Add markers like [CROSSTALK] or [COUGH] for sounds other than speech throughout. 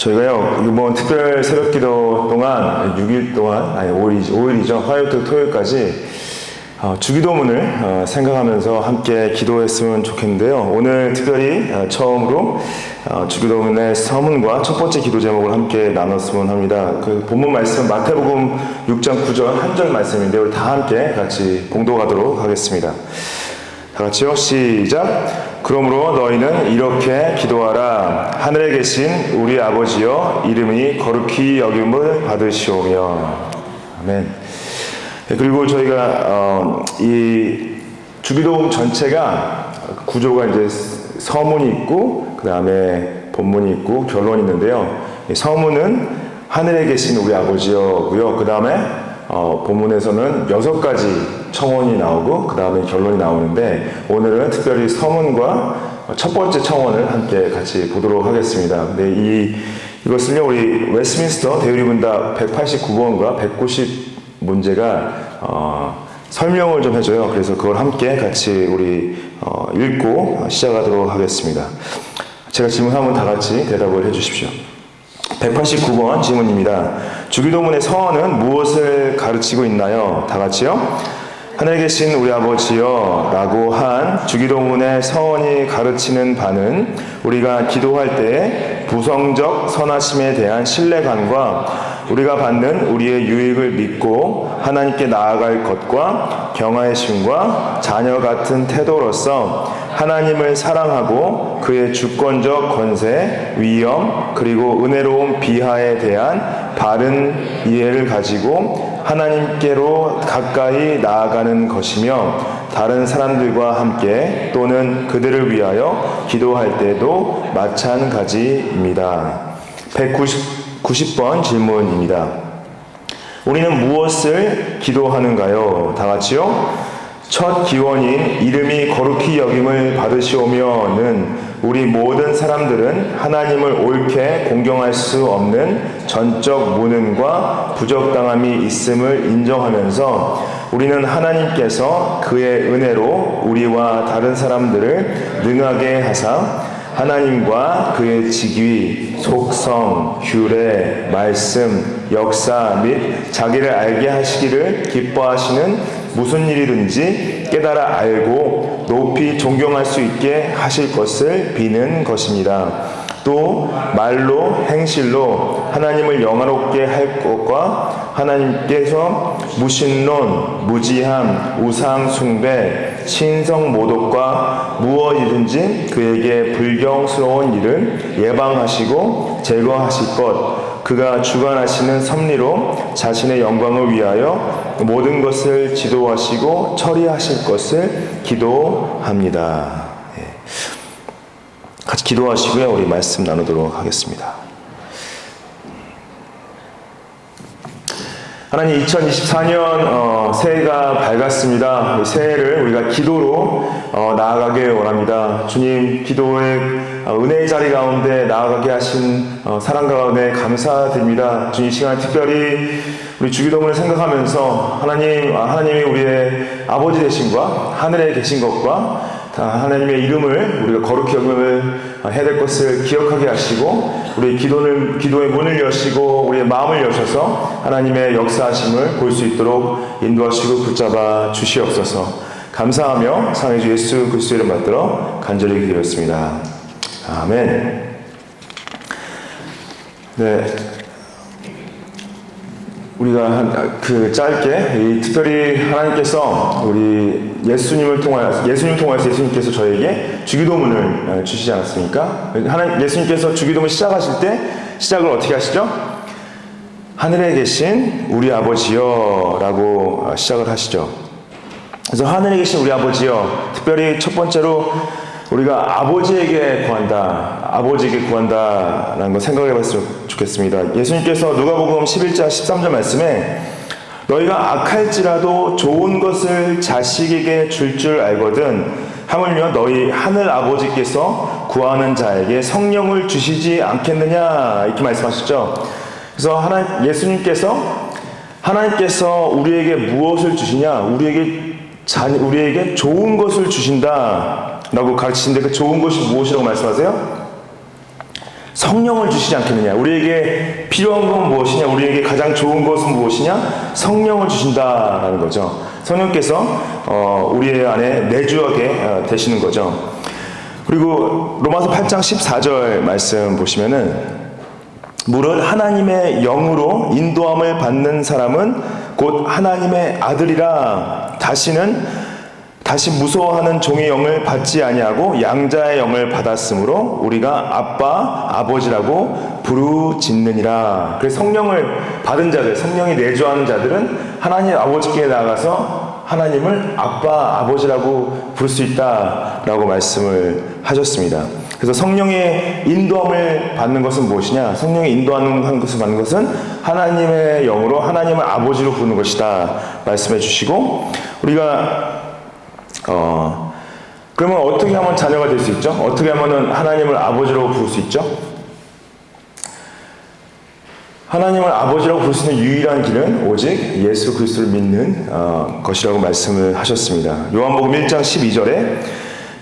저희가요, 이번 특별 새벽 기도 동안, 6일 동안, 아니, 5일이죠. 5일이죠. 화요일부터 토요일까지 어, 주기도문을 어, 생각하면서 함께 기도했으면 좋겠는데요. 오늘 특별히 어, 처음으로 어, 주기도문의 서문과 첫 번째 기도 제목을 함께 나눴으면 합니다. 그 본문 말씀 마태복음 6장 9절 한 절 말씀인데 우리 다 함께 같이 봉독하도록 하겠습니다. 다 같이요. 시작. 그러므로 너희는 이렇게 기도하라. 하늘에 계신 우리 아버지여 이름이 거룩히 여김을 받으시오며. 아멘. 네, 그리고 저희가 어, 이 주기도문 전체가 구조가 이제 서문이 있고 그 다음에 본문이 있고 결론이 있는데요. 이 서문은 하늘에 계신 우리 아버지여고요. 그 다음에 어, 본문에서는 여섯 가지 청원이 나오고 그 다음에 결론이 나오는데 오늘은 특별히 서문과 첫 번째 청원을 함께 같이 보도록 하겠습니다. 근데 이 이것을요 우리 웨스민스터 대의문답 189번과 190 문제가 어, 설명을 좀 해줘요. 그래서 그걸 함께 같이 우리 어, 읽고 시작하도록 하겠습니다. 제가 질문하면 다 같이 대답을 해주십시오. 189번 질문입니다. 주기도문의 서원은 무엇을 가르치고 있나요? 다 같이요. 하늘에 계신 우리 아버지여 라고 한 주기도문의 서원이 가르치는 바는 우리가 기도할 때 부성적 선하심에 대한 신뢰감과 우리가 받는 우리의 유익을 믿고 하나님께 나아갈 것과 경외심과 자녀 같은 태도로서 하나님을 사랑하고 그의 주권적 권세, 위엄, 그리고 은혜로운 비하에 대한 바른 이해를 가지고 하나님께로 가까이 나아가는 것이며 다른 사람들과 함께 또는 그들을 위하여 기도할 때도 마찬가지입니다. 190 번 질문입니다. 우리는 무엇을 기도하는가요? 다 같이요? 첫 기원인 이름이 거룩히 여김을 받으시오며는 우리 모든 사람들은 하나님을 옳게 공경할 수 없는 전적 무능과 부적당함이 있음을 인정하면서 우리는 하나님께서 그의 은혜로 우리와 다른 사람들을 능하게 하사 하나님과 그의 직위, 속성, 규례, 말씀, 역사 및 자기를 알게 하시기를 기뻐하시는 무슨 일이든지 깨달아 알고 높이 존경할 수 있게 하실 것을 비는 것입니다. 또 말로 행실로 하나님을 영화롭게 할 것과 하나님께서 무신론, 무지함, 우상 숭배, 신성 모독과 무엇이든지 그에게 불경스러운 일을 예방하시고 제거하실 것 그가 주관하시는 섭리로 자신의 영광을 위하여 모든 것을 지도하시고 처리하실 것을 기도합니다. 예. 같이 기도하시고요. 우리 말씀 나누도록 하겠습니다. 하나님 2024년 어, 새해가 밝았습니다. 새해를 우리가 기도로 어, 나아가길 원합니다. 주님 기도의 어, 은혜의 자리 가운데 나아가게 하신 어, 사랑 가운데 감사드립니다. 주님 이 시간 특별히 우리 주기도문을 생각하면서 하나님 아, 하나님이 우리의 아버지 되신과 하늘에 계신 것과 다 하나님의 이름을 우리가 거룩히 여김을 해야 될 것을 기억하게 하시고 우리 기도를 기도의 문을 여시고 우리의 마음을 여셔서 하나님의 역사하심을 볼 수 있도록 인도하시고 붙잡아 주시옵소서. 감사하며 상해주 예수 그리스도를 받들어 간절히 기도했습니다. 아멘. 네. 우리가 한, 그 짧게 이 특별히 하나님께서 우리 예수님을 통하여 예수님 통하여서 예수님께서 저에게 주기도문을 주시지 않았습니까? 하나님 예수님께서 주기도문 시작하실 때 시작을 어떻게 하시죠? 하늘에 계신 우리 아버지여라고 시작을 하시죠. 그래서 하늘에 계신 우리 아버지여 특별히 첫 번째로 우리가 아버지에게 구한다. 아버지에게 구한다라는 걸 생각해 봤으면 좋겠습니다. 예수님께서 누가복음 11장 13절 말씀에 너희가 악할지라도 좋은 것을 자식에게 줄줄 알거든 하물며 너희 하늘 아버지께서 구하는 자에게 성령을 주시지 않겠느냐 이렇게 말씀하셨죠. 그래서 하나 예수님께서 하나님께서 우리에게 무엇을 주시냐? 우리에게 자, 우리에게 좋은 것을 주신다. 라고 가르치는데 그 좋은 것이 무엇이라고 말씀하세요? 성령을 주시지 않겠느냐? 우리에게 필요한 건 무엇이냐? 우리에게 가장 좋은 것은 무엇이냐? 성령을 주신다라는 거죠. 성령께서 어, 우리 안에 내주하게 어, 되시는 거죠. 그리고 로마서 8장 14절 말씀 보시면은 무릇 하나님의 영으로 인도함을 받는 사람은 곧 하나님의 아들이라 다시는 다시 무서워하는 종의 영을 받지 아니하고 양자의 영을 받았으므로 우리가 아빠 아버지라고 부르짖느니라. 그래서 성령을 받은 자들, 성령이 내주하는 자들은 하나님 아버지께 나가서 하나님을 아빠 아버지라고 부를 수 있다라고 말씀을 하셨습니다. 그래서 성령의 인도함을 받는 것은 무엇이냐? 성령의 인도하는 것을 받는 것은 하나님의 영으로 하나님을 아버지로 부르는 것이다 말씀해 주시고 우리가 어, 그러면 어떻게 하면 자녀가 될 수 있죠? 어떻게 하면 하나님을 아버지라고 부를 수 있죠? 하나님을 아버지라고 부를 수 있는 유일한 길은 오직 예수 그리스도를 믿는 어, 것이라고 말씀을 하셨습니다. 요한복음 1장 12절에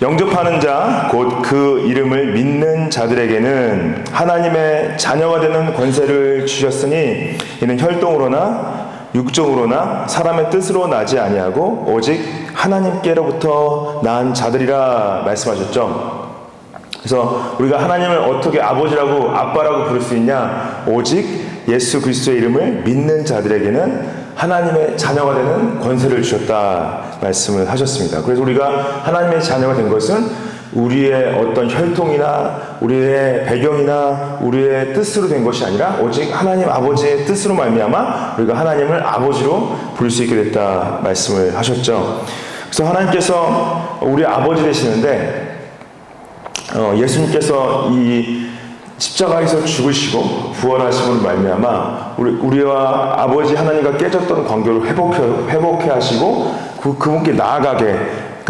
영접하는 자, 곧 그 이름을 믿는 자들에게는 하나님의 자녀가 되는 권세를 주셨으니 이는 혈통으로나 육정으로나 사람의 뜻으로 나지 아니하고 오직 하나님께로부터 난 자들이라 말씀하셨죠. 그래서 우리가 하나님을 어떻게 아버지라고 아빠라고 부를 수 있냐? 오직 예수 그리스도의 이름을 믿는 자들에게는 하나님의 자녀가 되는 권세를 주셨다 말씀을 하셨습니다. 그래서 우리가 하나님의 자녀가 된 것은 우리의 어떤 혈통이나 우리의 배경이나 우리의 뜻으로 된 것이 아니라 오직 하나님 아버지의 뜻으로 말미암아 우리가 하나님을 아버지로 부를 수 있게 됐다 말씀을 하셨죠. 그래서 하나님께서 우리 아버지 되시는데 어, 예수님께서 이 십자가에서 죽으시고 부활하심으로 말미암아 우리 우리와 아버지 하나님과 깨졌던 관계를 회복해 회복해 하시고 그 그분께 나아가게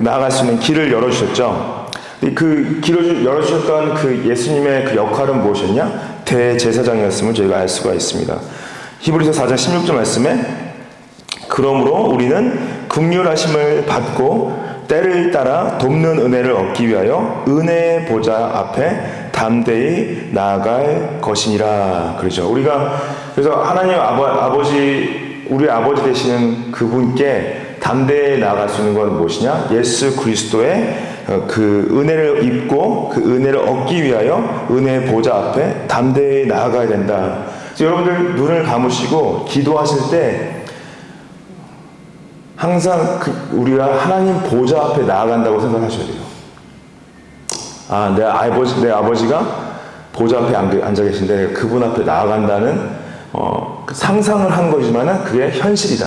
나아갈 수 있는 길을 열어 주셨죠. 그 길을 열어 주셨던 그 예수님의 그 역할은 무엇이었냐? 대제사장이었음을 저희가 알 수가 있습니다. 히브리서 4장 16절 말씀에 그러므로 우리는 극률하심을 받고 때를 따라 돕는 은혜를 얻기 위하여 은혜의 보좌 앞에 담대히 나아갈 것이니라 그러죠. 우리가 그래서 하나님 아버, 아버지 우리 아버지 되시는 그분께 담대히 나아갈 수 있는 건 무엇이냐? 예수 그리스도의 어, 그 은혜를 입고 그 은혜를 얻기 위하여 은혜의 보좌 앞에 담대히 나아가야 된다. 여러분들 눈을 감으시고 기도하실 때 항상 그 우리가 하나님 보좌 앞에 나아간다고 생각하셔야 돼요. 아, 내 아버지, 내 아버지가 보좌 앞에 앉아 계신데 그분 앞에 나아간다는 어, 그 상상을 한 거지만은 그게 현실이다.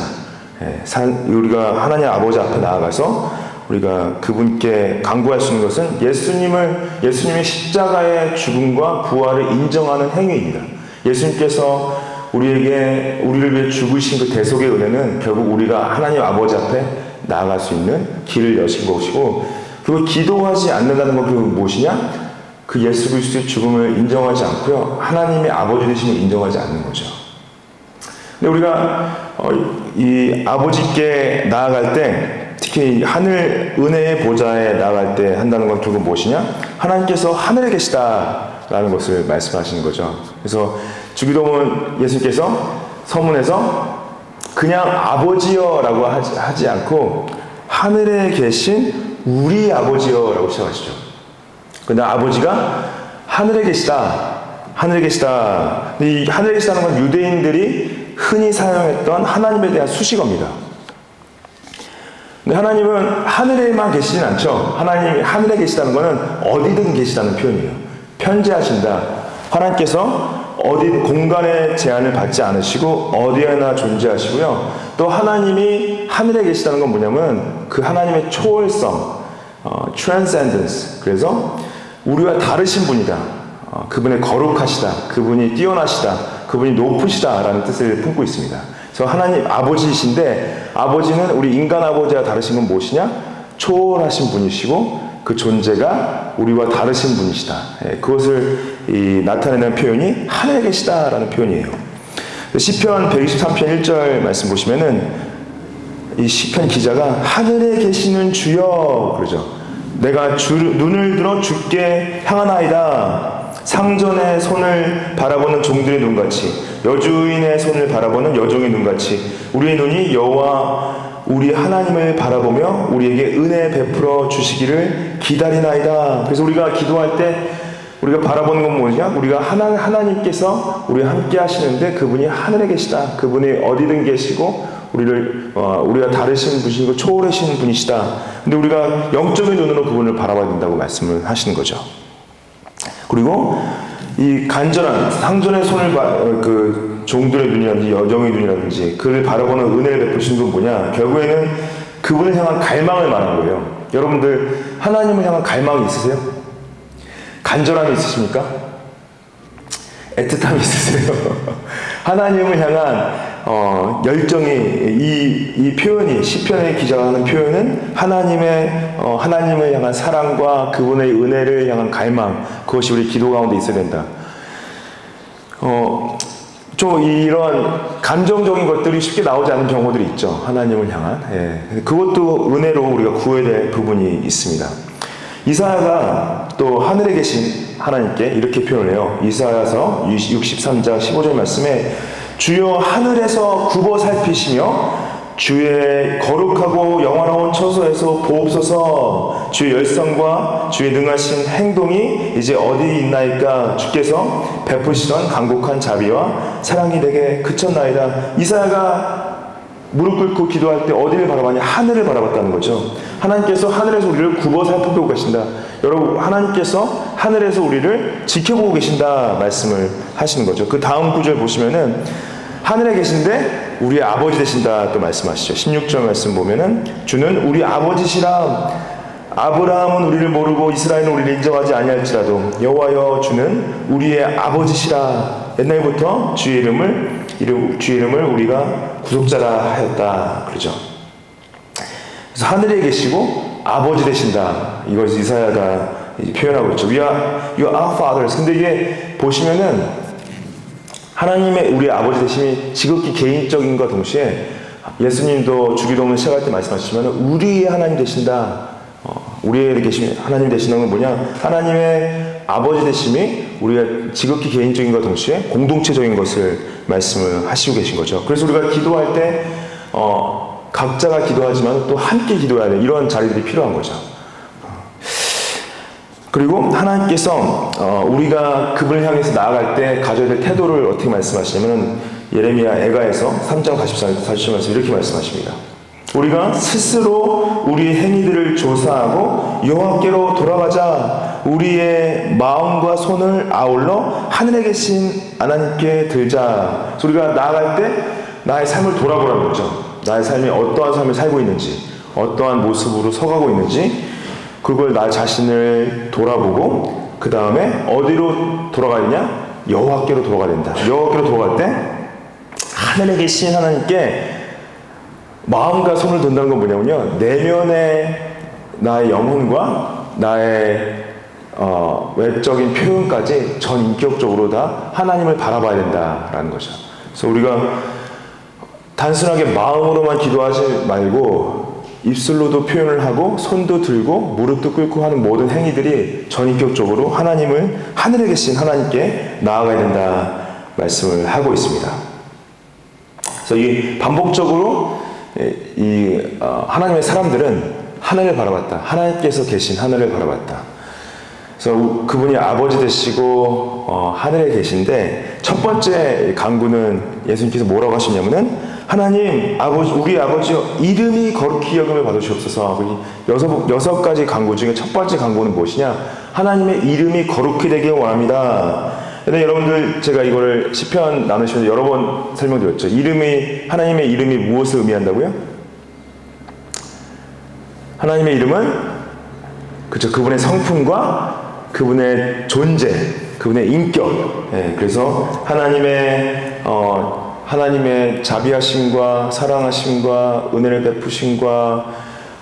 예, 산, 우리가 하나님 아버지 앞에 나아가서 우리가 그분께 강구할 수 있는 것은 예수님을 예수님의 십자가의 죽음과 부활을 인정하는 행위입니다. 예수님께서 우리에게 우리를 위해 죽으신 그 대속의 은혜는 결국 우리가 하나님 아버지 앞에 나아갈 수 있는 길을 여신 것이고 그리고 기도하지 않는다는 건 그게 무엇이냐? 그 예수 그리스도의 죽음을 인정하지 않고요. 하나님의 아버지 되심을 인정하지 않는 거죠. 근데 우리가 어, 이 아버지께 나아갈 때 특히 하늘 은혜의 보좌에 나아갈 때 한다는 건 결국 무엇이냐? 하나님께서 하늘에 계시다라는 것을 말씀하시는 거죠. 그래서 주기도문 예수님께서 서문에서 그냥 아버지여라고 하지 않고 하늘에 계신 우리 아버지여 라고 시작하시죠. 근데 아버지가 하늘에 계시다. 하늘에 계시다. 이 하늘에 계시다는 건 유대인들이 흔히 사용했던 하나님에 대한 수식어입니다. 근데 하나님은 하늘에만 계시진 않죠. 하나님이 하늘에 계시다는 것은 어디든 계시다는 표현이에요. 편지하신다. 하나님께서 어디 공간의 제한을 받지 않으시고 어디에나 존재하시고요. 또 하나님이 하늘에 계시다는 건 뭐냐면 그 하나님의 초월성, 어, transcendence. 그래서 우리와 다르신 분이다. 어, 그분의 거룩하시다. 그분이 뛰어나시다. 그분이 높으시다라는 뜻을 품고 있습니다. 그래서 하나님 아버지이신데 아버지는 우리 인간 아버지와 다르신 건 무엇이냐? 초월하신 분이시고 그 존재가 우리와 다르신 분이시다. 예, 그것을 이, 나타내는 표현이 하늘에 계시다라는 표현이에요. 시편 123편 1절 말씀 보시면은 이 시편 기자가 하늘에 계시는 주여 그러죠. 내가 주, 눈을 들어 주께 향하나이다. 상전의 손을 바라보는 종들의 눈같이 여주인의 손을 바라보는 여종의 눈같이 우리의 눈이 여호와 우리 하나님을 바라보며 우리에게 은혜 베풀어 주시기를 기다리나이다. 그래서 우리가 기도할 때 우리가 바라보는 건 뭐냐? 우리가 하나, 하나님께서 우리와 함께 하시는데 그분이 하늘에 계시다. 그분이 어디든 계시고 우리를 어, 우리가 다르신 분이시고 초월하신 분이시다. 근데 우리가 영적인 눈으로 그분을 바라봐야 된다고 말씀을 하시는 거죠. 그리고 이 간절한 상전의 손을 바, 어, 그 종들의 눈이라든지 여정의 눈이라든지 그를 바라보는 은혜를 베푸신 분 뭐냐? 결국에는 그분을 향한 갈망을 말하는 거예요. 여러분들 하나님을 향한 갈망이 있으세요? 간절함이 있으십니까? 애틋함이 있으세요? [LAUGHS] 하나님을 향한 어, 열정이 이, 이 표현이 시편의 기자가 하는 표현은 하나님의 어, 하나님을 향한 사랑과 그분의 은혜를 향한 갈망 그것이 우리 기도 가운데 있어야 된다. 어, 좀 이런 감정적인 것들이 쉽게 나오지 않는 경우들이 있죠. 하나님을 향한. 예. 그것도 은혜로 우리가 구해야 될 부분이 있습니다. 이사야가 또 하늘에 계신 하나님께 이렇게 표현을 해요. 이사야서 63장 15절 말씀에 주여 하늘에서 굽어 살피시며 주의 거룩하고 영화로운 처소에서 보옵소서. 주의 열성과 주의 능하신 행동이 이제 어디 있나이까 주께서 베푸시던 강곡한 자비와 사랑이 내게 그쳤나이다. 이사야가 무릎 꿇고 기도할 때 어디를 바라봤냐? 하늘을 바라봤다는 거죠. 하나님께서 하늘에서 우리를 굽어 살펴보고 계신다. 여러분 하나님께서 하늘에서 우리를 지켜보고 계신다 말씀을 하시는 거죠. 그 다음 구절 보시면은 하늘에 계신데 우리 아버지 되신다 또 말씀하시죠. 16절 말씀 보면은 주는 우리 아버지시라 아브라함은 우리를 모르고 이스라엘은 우리를 인정하지 아니할지라도 여호와여 주는 우리의 아버지시라 옛날부터 주의 이름을 이름 주의 이름을 우리가 구속자라 하였다 그러죠. 그래서 하늘에 계시고 아버지 되신다 이걸 이사야가 표현하고 있죠. We are, you are our fathers. 근데 이게 보시면은 하나님의 우리 아버지 되심이 지극히 개인적인과 동시에 예수님도 주기도문 시작할 때 말씀하시지만 우리의 하나님 되신다. 어, 우리의 계신 하나님 되시는 건 뭐냐? 하나님의 아버지 되심이 우리가 지극히 개인적인과 동시에 공동체적인 것을 말씀을 하시고 계신 거죠. 그래서 우리가 기도할 때 어, 각자가 기도하지만 또 함께 기도해야 돼. 이런 자리들이 필요한 거죠. 그리고 하나님께서 어, 우리가 그분을 향해서 나아갈 때 가져야 될 태도를 어떻게 말씀하시냐면 예레미야 애가에서 3장 44, 47 말씀 이렇게 말씀하십니다. 우리가 스스로 우리 행위들을 조사하고 여호와께로 돌아가자 우리의 마음과 손을 아울러 하늘에 계신 하나님께 들자. 우리가 나아갈 때 나의 삶을 돌아보라는 거죠. 나의 삶이 어떠한 삶을 살고 있는지, 어떠한 모습으로 서가고 있는지, 그걸 나 자신을 돌아보고 그 다음에 어디로 돌아가느냐? 여호와께로 돌아가야 된다. 여호와께로 돌아갈 때 하늘에 계신 하나님께 마음과 손을 든다는 건 뭐냐면요. 내면의 나의 영혼과 나의 어, 외적인 표현까지 전 인격적으로 다 하나님을 바라봐야 된다라는 거죠. 그래서 우리가 단순하게 마음으로만 기도하지 말고 입술로도 표현을 하고 손도 들고 무릎도 꿇고 하는 모든 행위들이 전인격적으로 하나님을 하늘에 계신 하나님께 나아가야 된다 말씀을 하고 있습니다. 그래서 이 반복적으로 이 어, 하나님의 사람들은 하늘을 바라봤다. 하나님께서 계신 하늘을 바라봤다. 그래서 그분이 아버지 되시고 어, 하늘에 계신데 첫 번째 강구는 예수님께서 뭐라고 하시냐면은 하나님 아버지 우리 아버지 이름이 거룩히 여김을 받으시옵소서 여섯 여섯 가지 강구 중에 첫 번째 강구는 무엇이냐 하나님의 이름이 거룩히 되길 원합니다. 근데 여러분들 제가 이거를 시편 나누시면서 여러 번 설명드렸죠. 이름이 하나님의 이름이 무엇을 의미한다고요? 하나님의 이름은 그죠 그분의 성품과 그분의 존재, 그분의 인격. 예, 그래서 하나님의 어, 하나님의 자비하심과 사랑하심과 은혜를 베푸심과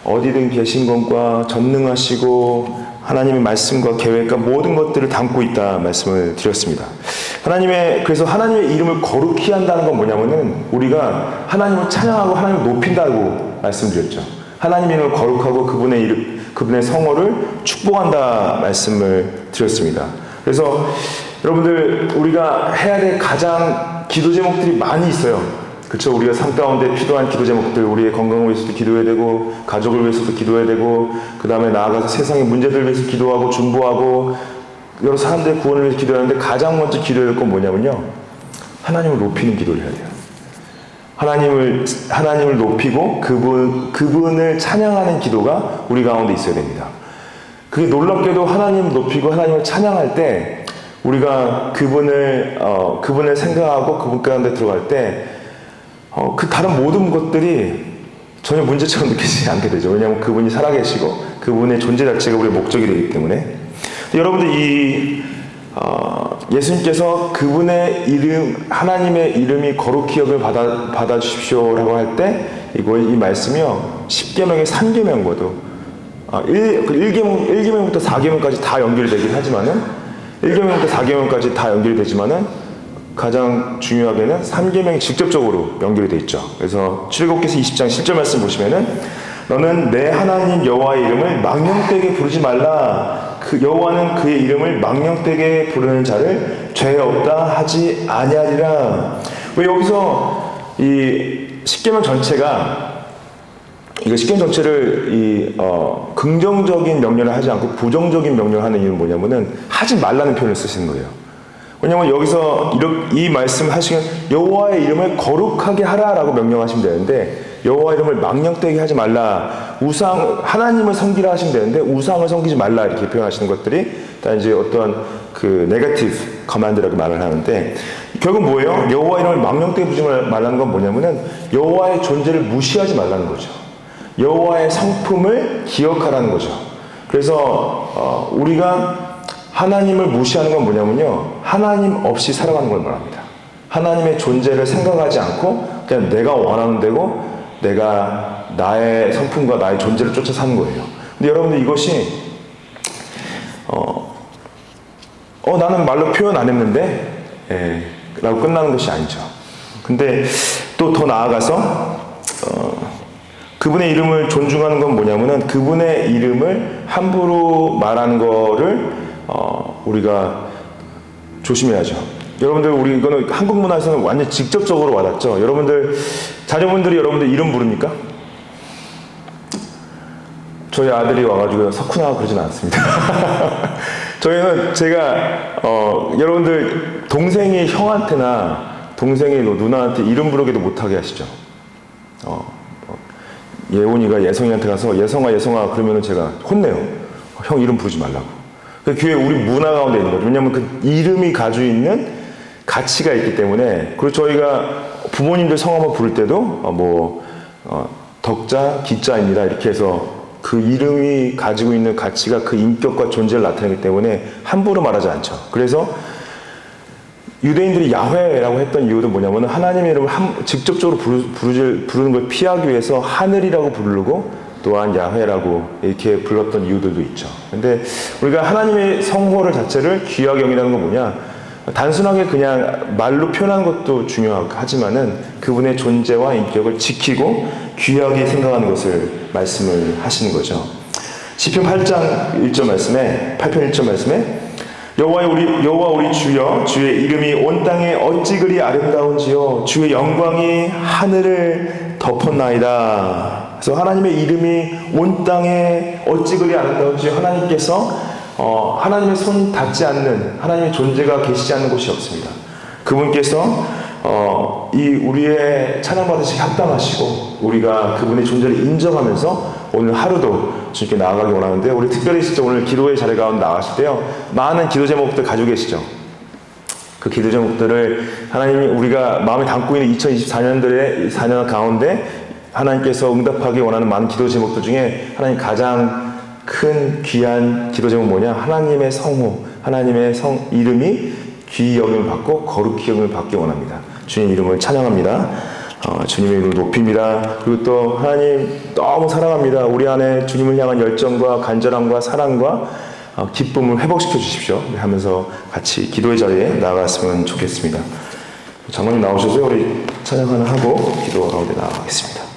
어디든 계신 것과 전능하시고 하나님의 말씀과 계획과 모든 것들을 담고 있다 말씀을 드렸습니다. 하나님의 그래서 하나님의 이름을 거룩히 한다는 건 뭐냐면은 우리가 하나님을 찬양하고 하나님을 높인다고 말씀드렸죠. 하나님의 이름을 거룩하고 그분의 이름 그분의 성호를 축복한다 말씀을 드렸습니다. 그래서 여러분들 우리가 해야 될 가장 기도 제목들이 많이 있어요. 그렇죠? 우리가 삶 가운데 필요한 기도 제목들, 우리의 건강을 위해서도 기도해야 되고, 가족을 위해서도 기도해야 되고, 그 다음에 나아가서 세상의 문제들을 위해서 기도하고, 중보하고, 여러 사람들의 구원을 위해서 기도하는데 가장 먼저 기도해야 될 건 뭐냐면요. 하나님을 높이는 기도를 해야 돼요. 하나님을 하나님을 높이고 그분 그분을 찬양하는 기도가 우리 가운데 있어야 됩니다. 그게 놀랍게도 하나님을 높이고 하나님을 찬양할 때 우리가 그분을 어, 그분을 생각하고 그분 가운데 들어갈 때 어, 그 다른 모든 것들이 전혀 문제처럼 느끼지 않게 되죠. 왜냐하면 그분이 살아계시고 그분의 존재 자체가 우리의 목적이 되기 때문에 여러분들 이 어, 예수님께서 그분의 이름 하나님의 이름이 거룩히 여김을 받아 받아 주십시오라고 할 때 이거 이 말씀이요 10계명의 3계명과도 아, 1, 1계명, 1계명부터 4계명까지 다 연결되긴 하지만은 1계명부터 4계명까지 다 연결되지만은 가장 중요하게는 3계명이 직접적으로 연결이 돼 있죠. 그래서 출애굽기서 20장 10절 말씀 보시면은 너는 내 하나님 여호와의 이름을 망령되게 부르지 말라. 그 여호와는 그의 이름을 망령되게 부르는 자를 죄 없다 하지 아니하리라. 왜 여기서 이 십계명 전체가 이거 십계명 전체를 이 어, 긍정적인 명령을 하지 않고 부정적인 명령을 하는 이유는 뭐냐면은 하지 말라는 표현을 쓰시는 거예요. 왜냐면 여기서 이 말씀 하시면 여호와의 이름을 거룩하게 하라라고 명령하시면 되는데 여호와 이름을 망령되게 하지 말라 우상 하나님을 섬기라 하시면 되는데 우상을 섬기지 말라 이렇게 표현하시는 것들이 다 이제 어떤 그 네거티브 커맨드라고 말을 하는데 결국 뭐예요? 여호와 이름을 망령되게 부르지 말라는 건 뭐냐면은 여호와의 존재를 무시하지 말라는 거죠. 여호와의 성품을 기억하라는 거죠. 그래서 어, 우리가 하나님을 무시하는 건 뭐냐면요. 하나님 없이 살아가는 걸 말합니다. 하나님의 존재를 생각하지 않고 그냥 내가 원하는 대로 내가 나의 성품과 나의 존재를 쫓아 사는 거예요. 근데 여러분들 이것이 어, 어 나는 말로 표현 안 했는데 예, 라고 끝나는 것이 아니죠. 근데 또 더 나아가서 어, 그분의 이름을 존중하는 건 뭐냐면은 그분의 이름을 함부로 말하는 거를 어, 우리가 조심해야죠. 여러분들 우리 이거는 한국 문화에서는 완전 직접적으로 와닿죠. 여러분들 자녀분들이 여러분들 이름 부릅니까? 저희 아들이 와가지고 석훈아 그러진 않습니다. [LAUGHS] 저희는 제가 어, 여러분들 동생이 형한테나 동생이 뭐 누나한테 이름 부르기도 못하게 하시죠. 어, 어, 예원이가 예성이한테 가서 예성아 예성아 그러면은 제가 혼내요. 어, 형 이름 부르지 말라고. 그 교회 우리 문화 가운데 있는 거죠. 왜냐하면 그 이름이 가지고 있는 가치가 있기 때문에 그리고 저희가 부모님들 성함을 부를 때도 어, 뭐 어, 덕자 기자입니다 이렇게 해서 그 이름이 가지고 있는 가치가 그 인격과 존재를 나타내기 때문에 함부로 말하지 않죠. 그래서 유대인들이 야훼라고 했던 이유도 뭐냐면 하나님의 이름을 한, 직접적으로 부르, 부르, 부르는 걸 피하기 위해서 하늘이라고 부르고 또한 야훼라고 이렇게 불렀던 이유들도 있죠. 근데 우리가 하나님의 성호를 자체를 귀하게 여기라는 건 뭐냐? 단순하게 그냥 말로 표현하는 것도 중요하지만은 그분의 존재와 인격을 지키고 귀하게 생각하는 것을 말씀을 하시는 거죠. 시편 8장 1절 말씀에 8편 1절 말씀에 여호와 우리 여호와 우리 주여 주의 이름이 온 땅에 어찌 그리 아름다운지요 주의 영광이 하늘을 덮었나이다. 그래서 하나님의 이름이 온 땅에 어찌 그리 아름다운지 하나님께서 어, 하나님의 손 닿지 않는 하나님의 존재가 계시지 않는 곳이 없습니다. 그분께서 어, 이 우리의 찬양 받으시기 합당하시고 우리가 그분의 존재를 인정하면서 오늘 하루도 주님께 나아가기 원하는데 우리 특별히 진짜 오늘 기도의 자리 가운데 나가실 때요 많은 기도 제목들 가지고 계시죠. 그 기도 제목들을 하나님이 우리가 마음에 담고 있는 2024년들의 4년 가운데 하나님께서 응답하기 원하는 많은 기도 제목들 중에 하나님 가장 큰 귀한 기도 제목 뭐냐? 하나님의 성호, 하나님의 성 이름이 귀 여김을 받고 거룩히 여김을 받기 원합니다. 주님 이름을 찬양합니다. 어, 주님의 이름을 높입니다. 그리고 또 하나님 너무 사랑합니다. 우리 안에 주님을 향한 열정과 간절함과 사랑과 어, 기쁨을 회복시켜 주십시오. 하면서 같이 기도의 자리에 나아갔으면 좋겠습니다. 장로님 나오셔서 우리 찬양 하나 하고 기도 가운데 나아가겠습니다.